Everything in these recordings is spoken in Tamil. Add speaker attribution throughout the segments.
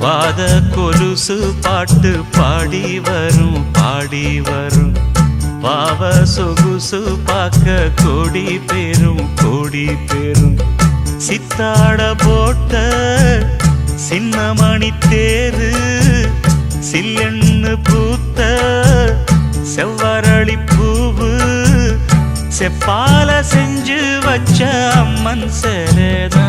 Speaker 1: பாத கொலுசு பாட்டு பாடி வரும் பாடி வரும். பாவ சொகுசு பார்க்க கொடி பெரும் கொடி பெரும். சித்தாட போட்ட சின்னமணி தேரு சில்லெண்ணு பூத்த செவ்வரளி பூவு. செப்பால செஞ்சு வச்ச அம்மன் சேரதான்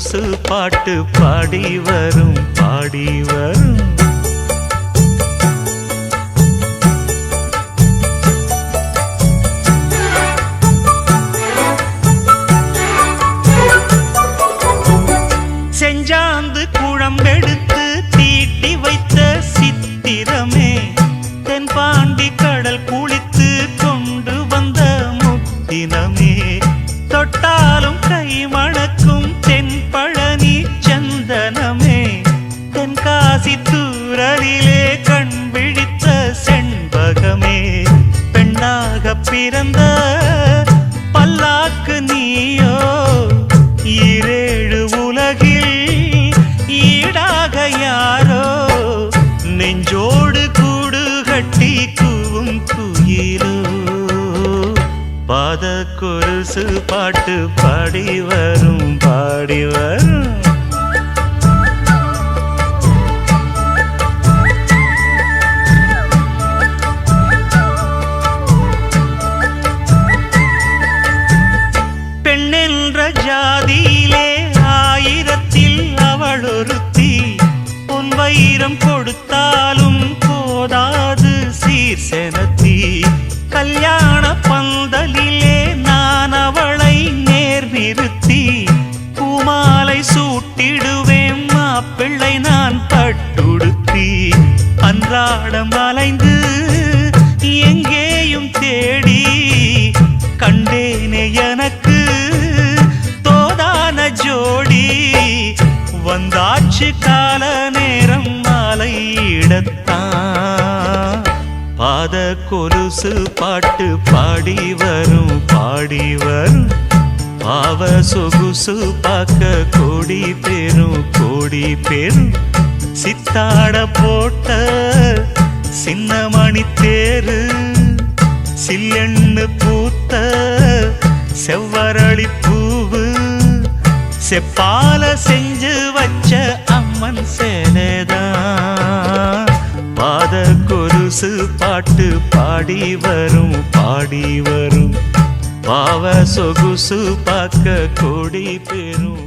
Speaker 1: கொலுசு பாட்டு பாடி வரும் பாடி வரும். பிறந்த பல்லாக்கு நீயோ? ஈரேழு உலகில் ஈடாக யாரோ? நெஞ்சோடு கூடு கட்டி கூவும் குயிலோ? பாத கொலுசு பாட்டு பாடி வரும் பாடி வரும். அன்றாடம் அலைந்து எங்கேயும் தேடி கண்டேனே எனக்கு தோதான ஜோடி. வந்தாச்சு கால நேரம் மாலையிடத்தான் பாத கொலுசு பாட்டு பாடி வரும் பாடி வரும். பாவ சொகுசு பார்க்க கோடி பெரும் கோடி பெரும். சித்தாட போட்ட சின்ன மணி தேரு சில்லெண்ணு பூத்த செவ்வரளி பூவு செப்பால செஞ்சு வச்ச அம்மன் சேலைதான் பாத கொலுசு பாட்டு பாடி வரும் பாடி வரும். பாவ சொகுசு பார்க்க கொடி பெரும்